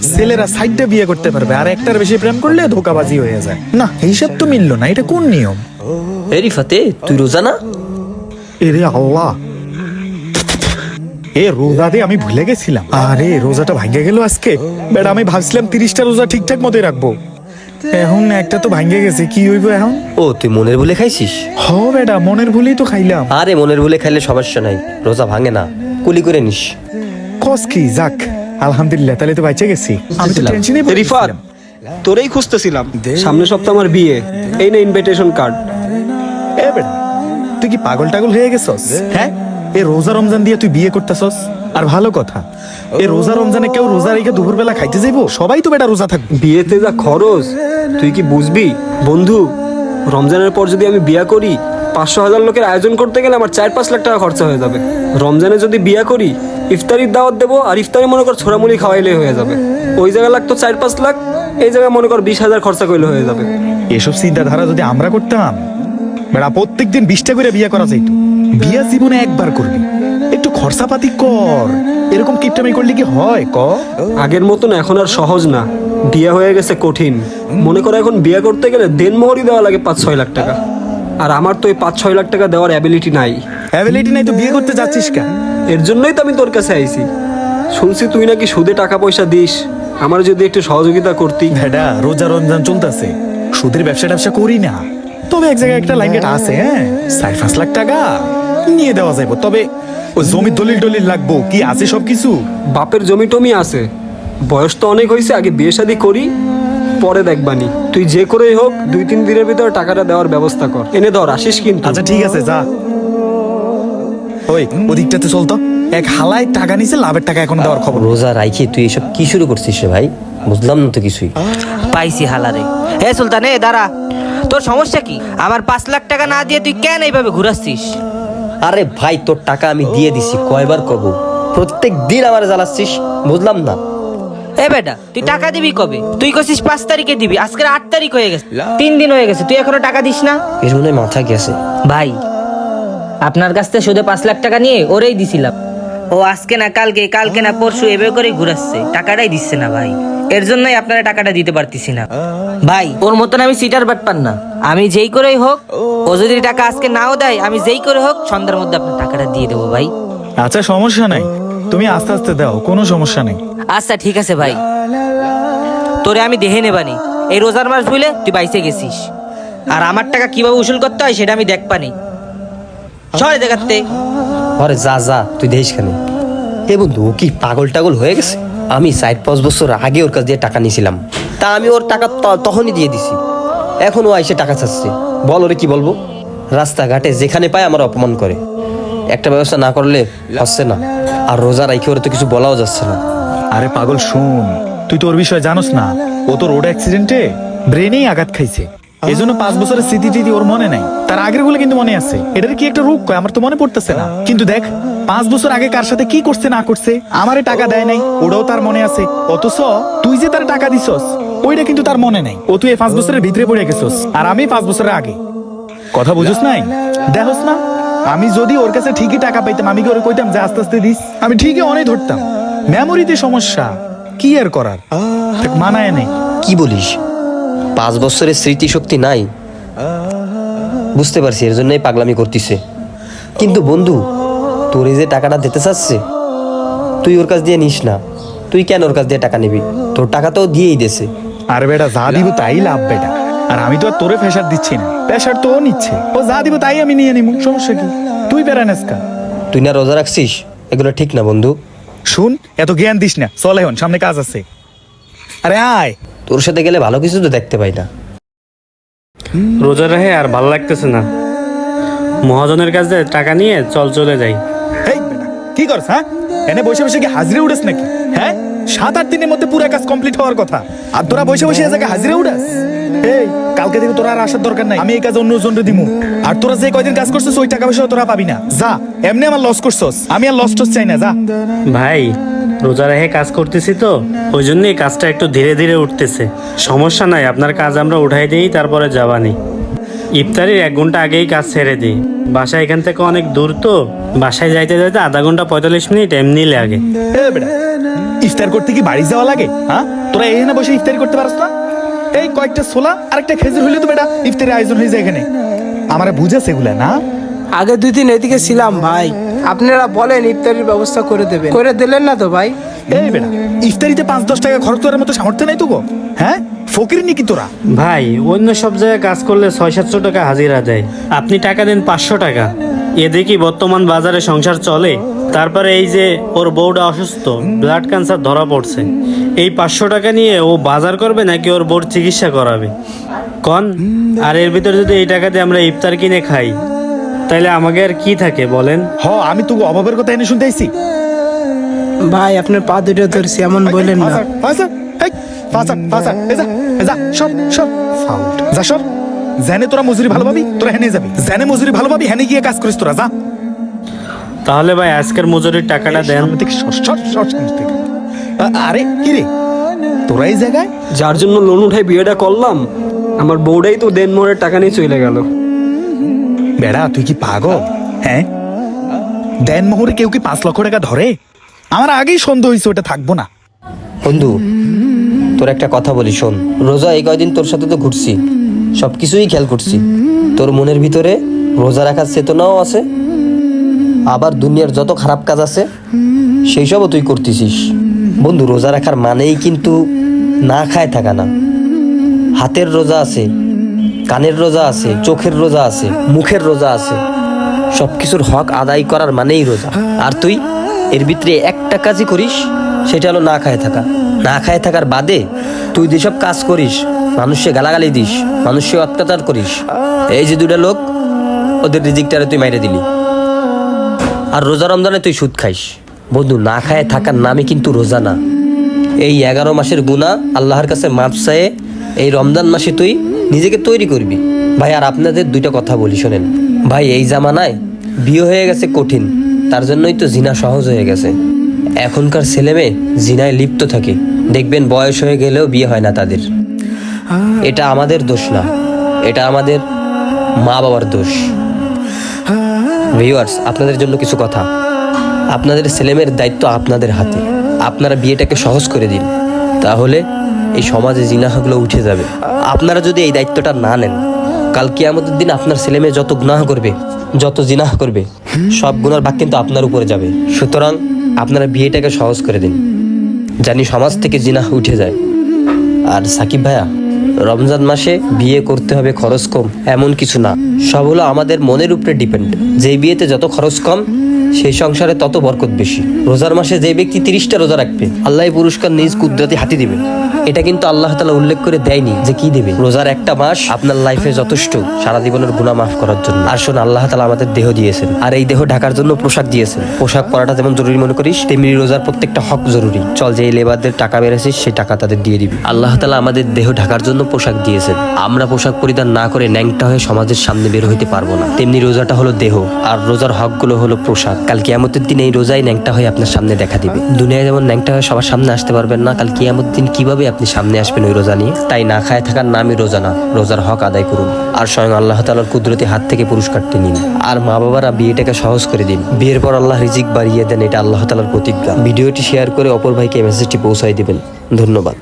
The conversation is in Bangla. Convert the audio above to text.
ছেলেরা সাইডটা বিয়ে করতে পারবে আর একটার বেশি প্রেম করলে ধোকাবাজি হয়ে যায়। না হিসাব তো মিললো না এটা কোন নিয়ম? এ রিফাতে তুই রোজা না? এরে আল্লাহ। এ রোজাতে আমি ভুলে গেছিলাম। আরে রোজাটা ভাঙ্গে গেল আজকে। বেটা আমি ভাবছিলাম তিরিশটা রোজা ঠিকঠাক মতো রাখব। এখন একটা তো ভাঙ্গে গেছে কি হইব এখন? ও তুই মনের ভুলে খাইছিস? হ বেটা মনের ভুলেই তো খাইলাম। আরে মনের ভুলে খাইলে সমস্যা নাই রোজা ভাঙে না কুলি করে নিস। কস কি যাক। আলহামদুলিল্লাহ তাহলে তো বাইচে গেছি। আমি তো টেনশনে রিফাত তোরেই খুঁজতেছিলাম। সামনের সপ্তাহ আমার বিয়ে। এই না ইনভিটেশন কার্ড এ বেটা তুই কি পাগল টাগল হয়ে গেছস? হ্যাঁ? এ রোজা রমজান দিয়ে তুই বিয়ে করতেছস? আর ভালো কথা এ রোজা রমজানে কেউ রোজা রেখে দুপুরবেলা খাইতে যাইবো? সবাই তো বেটা রোজা থাকবে। বিয়েতে যা খরচ তুই কি বুঝবি? বন্ধু রমজানের পর যদি আমি বিয়া করি পাঁচশো হাজার লোকের আয়োজন করতে গেলে আমার চার পাঁচ লাখ টাকা খরচা হয়ে যাবে। রমজানে যদি বিয়া করি ইফতারির দাওয়াত দেবো আর ইফতারি মনে কর ছোড়ামুড়ি খাওয়াইলে হয়ে যাবে। ওই জায়গায় লাগতো চার পাঁচ লাখ এই জায়গায় মনে কর বিশ হাজার খরচা করলে হয়ে যাবে। এসব চিন্তাধারা যদি আমরা করতাম বেড়া প্রত্যেক দিন বিশটা করে বিয়ে করা যাইতো। বিয়া জীবনে একবার করবি। একটু খরচাপাতি কর। এরকম কিপটামি করলে কি হয় ক? আগের মতন এখন আর সহজ না। বিয়ে হয়ে গেছে কঠিন। মনে করো এখন বিয়ে করতে গেলে দেনমোহরই দেওয়া লাগে পাঁচ ছয় লাখ টাকা। আর আমার তো এই পাঁচ ছয় লাখ টাকা দেওয়ার অ্যাবিলিটি নাই। অ্যাবিলিটি নাই তো বিয়ে করতে যাচ্ছিস কেন? এর জন্যই তো আমি তোর কাছে আইছি। শুনছি তুই নাকি সুদে টাকা পয়সা দিস। আমার যদি একটু সহযোগিতা করতি। ভেডা রোজা রমজান চলতেছে। সুদের ব্যবসা ট্যাবসা করি না। তবে এক জায়গায় একটা লাইন গেট আছে হ্যাঁ? চার পাঁচ লাখ টাকা নিয়ে দেওয়া যাইব। তবে ওই জমির দলিল টলিল লাগবো কি আছে সব কিছু বাপের জমি টমি আছে। বয়স তো অনেক হয়েছে আগে বিয়ে শাদি করি পরে দেখবানি তুই যে করেই হোক দুই তিন দিনের ভিতরে টাকাটা দেওয়ার ব্যবস্থা কর। এনে ধর আসিস কিন্তু। আচ্ছা ঠিক আছে যা। ওই ওদিকটাতে চলতো এক হালায় টাকা নিছে লাভের টাকা এখন দেওয়ার খবর। রোজা রাইখে তুই এসব কি শুরু করছিস রে ভাই? বুঝলাম না তো কিছুই। পাইছি হালারে। হে সুলতান এ দাঁড়া। তোর সমস্যা কি? আমার পাঁচ লাখ টাকা না দিয়ে তুই কেন এইভাবে ঘুরাচ্ছিস? আরে ভাই তোর টাকা আমি দিয়ে দিছি কয়বার কব? প্রত্যেক দিন আমার জ্বালাচ্ছিস বুঝলাম না। এ বেটা তুই টাকা দিবি কবে? তুই কছিস পাঁচ তারিখে দিবি আজকের আট তারিখ হয়ে গেছে। তিন দিন হয়ে গেছে তুই এখনও টাকা দিস না? এর মনে মাথা গেছে। ভাই আপনার কাছ থেকে শুধু পাঁচ লাখ টাকা নিয়ে ওরেই দিছিলাম। ও আজকে না কালকে কালকে না পরশু এভাবে করে ঘুরাচ্ছে। টাকাটাই দিচ্ছে না ভাই। এর জন্যই আপনারা টাকাটা দিতে পারতেছি না। ভাই ওর মতন আমি সিটার বাটপান না। আমি যেই করেই হোক ও যদি টাকা আজকে নাও দেয় আমি যেই করে হোক সন্ধ্যার মধ্যে আপনার টাকাটা দিয়ে দেবো ভাই। আচ্ছা সমস্যা নাই। তুমি আস্তে আস্তে দাও কোনো সমস্যা নেই। আচ্ছা ঠিক আছে ভাই। তোরে আমি দেখে নেবানি। এই রোজার মাস বুঝলে তুই বাইসে গেছিস। আর আমার টাকা কীভাবে উসুল করতে হয় সেটা আমি দেখবানি সরে দেখাতে আরে যা যা তুই দেখিস কেন? এ বন্ধু ও কি পাগল টাগল হয়ে গেছে? আমি চার পাঁচ বছর আগে ওর কাছ দিয়ে টাকা নিয়েছিলাম। তা আমি ওর টাকা তখনই দিয়ে দিছি। এখন ও আইসে টাকা চাচ্ছে। বল ওরে কি বলব? রাস্তাঘাটে যেখানে পায় আমার অপমান করে। একটা ব্যবস্থা না করলে হচ্ছে না। আর রোজা রাইখে ওরে তো কিছু বলাও যাচ্ছে না। আরে পাগল শুন। তুই তো ওর বিষয়ে জানোস না। ও তো রোড অ্যাক্সিডেন্টে ব্রেনেই আঘাত খাইছে। এই জন্য পাঁচ বছরের স্মৃতি টিতি ওর মনে নাই, তার আগেরগুলো কিন্তু মনে আছে। এটার কি একটা রোগ কয়? আমার তো মনে পড়তেছে না। কিন্তু দেখ, পাঁচ বছর আগে কার সাথে কি করছে, না করছে, আমারে টাকা দেয় নাই, ওটাও তার মনে আছে। অথচ তুই যে তার টাকা দিছস, ওইটা কিন্তু তার মনে নাই। ও, তুই এই পাঁচ বছরের ভিতরে পড়ে গেছস, আর আমি পাঁচ বছরের আগে। কথা বুঝোস নাই? দেখোস না, আমি যদি ওর কাছে ঠিকই টাকা পাইতাম, আমি কি ওরে কইতাম যে আস্তে আস্তে দিস? আমি ঠিকই অনেক ধরতাম। মেমোরিতে সমস্যা, কি আর করার? মানায় নেই। কি বলিস? পাঁচ বছরের স্মৃতিশক্তি নাই। বুঝতে পারছি এর জন্যই পাগলামি করতেছে। কিন্তু বন্ধু তোর যে টাকাটা দিতে চাচ্ছে তুই ওর কাছ দিয়ে নিস না। তুই কেন ওর কাছ দিয়ে টাকা নিবি? তোর টাকা তো দিয়েই দেছে আর বেটা যা দিব তাই লাভ বেটা। আর আমি তো আর তোরে ফেসার দিচ্ছি না। প্রেশার তো ও নিচ্ছে। ও যা দিব তাই আমি নিয়ে নিব সমস্যা কি? তুই বেড়া নেসকা। তুই না রোজা রাখছিস? এগুলো ঠিক না বন্ধু। শুন এত জ্ঞান দিস না। চল এখন সামনে কাজ আছে। আরে আয়। তোর সাথে গেলে ভালো কিছু তো দেখতে পাই না। রোজা রাহে আর ভালো লাগতেছে না। মহাজনের কাছে টাকা নিয়ে চল চলে যাই। এই বেটা কি করছ হ্যাঁ? এনে বসে বসে কি হাজিরে উড়াস নাকি? হ্যাঁ? সাত আট দিনের মধ্যে পুরো কাজ কমপ্লিট হওয়ার কথা। আর তোরা বসে বসে এ জায়গায় হাজিরে উড়াস এই কালকে থেকে তোরা আর আসার দরকার নাই। আমি এই কাজ অন্য জনরে দিমু। আর তোরা যে কয়দিন কাজ করছিস ওই টাকা পয়সা তোরা পাবি না। যা এমনি আমার লস করছস। আমি আর লস টস চাই না যা। ভাই রোজা রেখে কাজ করতেছি তো ওই জন্য এই কাজটা একটু ধীরে ধীরে উঠতেছে। সমস্যা নাই আপনার কাজ আমরা উঠাই দিই তারপরে যাবানি। ইফতারির এক ঘণ্টা আগেই কাজ ছেড়ে দিই। বাসা এখান থেকে অনেক দূর তো বাসায় যাইতে যাইতে আধা ঘণ্টা পঁয়তাল্লিশ মিনিট এমনি লাগে। ইফতার করতে কি বাড়ি যাওয়া লাগে হ্যাঁ তোরা এখানে বসে ইফতারি করতে পারস না? এই কয়েকটা ছোলা আর একটা খেজুর হইলে তো বেটা ইফতারের আয়োজন হয়ে যায় এখানে। আমারে বুঝেছে এগুলা না? আগে দুই দিন এদিকে ছিলাম ভাই। আপনারা বলেন ইফতারির ব্যবস্থা করে দেবেন। করে দিলেন না তো ভাই। এই বেটা ইফতারিতে পাঁচ দশ টাকা খরচ করার মতো সামর্থ্য নাই তো গো হ্যাঁ? ফকির নাকি তোরা? ভাই অন্য সব জায়গায় কাজ করলে ছয় সাতশো টাকা হাজিরা দেয়। আপনি টাকা দেন পাঁচশো টাকা। এ দেখি বর্তমান বাজারে সংসার চলে তারপরে এই যে ওর বউটা অসুস্থ ব্লাড ক্যান্সার ধরা পড়ছে। এই পাঁচশো টাকা নিয়ে ও বাজার করবে নাকি ওর বউর চিকিৎসা করাবে? কন? আর এর ভিতরে যদি এই টাকা দিয়ে আমরা ইফতার কিনে খাই তাহলে আমাকে আর কি থাকে বলেন? হ আমি তো অভাবের কথা এনে শুনতে আইছি। ভাই আপনার পা দুটো ধরছি এমন বললেন না। ফাঁসা, ফাঁসা, এই, ফাঁসা, ফাঁসা, এই যা, যা, সর, সর, ফাউট, যা সর। জেনে তোরা মজুরি ভালো পাবি তোরা হেনে যাবি। জেনে মজুরি ভালো পাবি হেনে গিয়ে কাজ করিস তোরা যা। তাহলে ভাই আজকের মজুরির টাকাটা দেন। আরে কি রে? তোরা এই জায়গায়? যার জন্য লোন উঠাই বিয়েটা করলাম আমার বউটাই তো দেন মোড়ের টাকা নিয়ে চলে গেল। বেড়া, তুই কি পাগল? হ্যাঁ? দেন মোহরে কেউ কি পাঁচ লক্ষ টাকা ধরে? আমার আগেই সন্দেহ হয়েছে, ওটা থাকব না। বন্ধু, তোর একটা কথা বলি, শোন। রোজা এই কয়দিন তোর সাথে তো ঘুরছি। সব কিছুই খেয়াল করছি। তোর মনের ভিতরে রোজা রাখার চেতনাও আছে। আবার দুনিয়ার যত খারাপ কাজ আছে সেই সবও তুই করতেছিস। বন্ধু, রোজা রাখার মানেই কিন্তু না খায় থাকা না। হাতের রোজা আছে কানের রোজা আছে, চোখের রোজা আছে, মুখের রোজা আছে। সব কিছুর হক আদায় করার মানেই রোজা। আর তুই এর ভিতরে একটা কাজই করিস, সেটা হলো না খায় থাকা। না খায় থাকার বাদে তুই যেসব কাজ করিস, মানুষকে গালাগালি দিস, মানুষকে অত্যাচার করিস, এই যে দুটা লোক, ওদের রিজিকটারে তুই মাইরে দিলি। আর রোজা রমজানে তুই সুদ খাইস। বন্ধু, না খায় থাকার নামে কিন্তু রোজা না। এই এগারো মাসের গুণা আল্লাহর কাছে মাপ চায়ে এই রমজান মাসে তুই নিজেকে তৈরি করবি। ভাই, আর আপনাদের দুইটা কথা বলি, শোনেন। ভাই, এই জামানায় বিয়ে হয়ে গেছে কঠিন, তার জন্যই তো জিনা সহজ হয়ে গেছে। এখনকার ছেলে মেয়ে জিনায় লিপ্ত থাকে। দেখবেন বয়স হয়ে গেলেও বিয়ে হয় না তাদের। এটা আমাদের দোষ না, এটা আমাদের মা বাবার দোষ। ভিউয়ার্স আপনাদের জন্য কিছু কথা। আপনাদের ছেলেমেয়ের দায়িত্ব আপনাদের হাতে। আপনারা বিয়েটাকে সহজ করে দিন। তাহলে এই সমাজে জিনাহগুলো উঠে যাবে। আপনারা যদি এই দায়িত্বটা না নেন, কাল কিয়ামতের দিন আপনার ছেলে মেয়ে যত গুনাহ করবে, যত জিনাহ করবে, সব গুনার ভাগ কিন্তু আপনার উপরে যাবে। সুতরাং আপনারা বিয়েটাকে সহজ করে দিন। জানি সমাজ থেকে জিনাহ উঠে যায়। আর সাকিব ভাইয়া, রমজান মাসে বিয়ে করতে হবে খরচ কম, এমন কিছু না। সব হলো আমাদের মনের উপরে ডিপেন্ড। যেই বিয়েতে যত খরচ কম, সেই সংসারে তত বরকত বেশি। রোজার মাসে যে ব্যক্তি তিরিশটা রোজা রাখবে আল্লাহ পুরস্কার নিজ কুদরতি হাতি দিবে এটা কিন্তু আল্লাহ তালা উল্লেখ করে দেয়নি যে কি দেবে রোজার একটা মাস আপনার লাইফে যথেষ্ট। সারা জীবনের গুণা মাফ করার জন্য। আর শোন, আল্লাহ তালা আমাদের দেহ দিয়েছেন। আর এই দেহ ঢাকার জন্য পোশাক দিয়েছেন। পোশাক পরাটা যেমন জরুরি মনে করিস, তেমনি রোজার প্রত্যেকটা হক জরুরি। চল যে লেবারদের টাকা বেড়েছিস, সেই টাকা তাদের দিয়ে দিবি। আল্লাহ তালা আমাদের দেহ ঢাকার জন্য পোশাক দিয়েছেন। আমরা পোশাক পরিধান না করে ন্যাংটা হয়ে সমাজের সামনে বের হইতে পারব না। তেমনি রোজাটা হলো দেহ। আর রোজার হকগুলো হলো পোশাক। কাল কিয়ামতের দিন এই রোজাই ন্যাংটা হয়ে আপনার সামনে দেখা দিবে। দুনিয়ায় যেমন ন্যাংটা হয়ে সবার সামনে আসতে পারবেন না, কাল কিয়ামত দিন কীভাবে আপনি সামনে আসবেন ওই রোজা নিয়ে। তাই না খায় থাকার নামই রোজা না, রোজার হক আদায় করুন। আর স্বয়ং আল্লাহ তালার কুদরতি হাত থেকে পুরস্কারটি নিন। আর মা বাবারা বিয়েটাকে সহজ করে দিন। বিয়ের পর আল্লাহ রিজিক বাড়িয়ে দেন, এটা আল্লাহ তালার প্রতিজ্ঞা। ভিডিওটি শেয়ার করে অপর ভাইকে মেসেজটি পৌঁছাই দিবেন। ধন্যবাদ।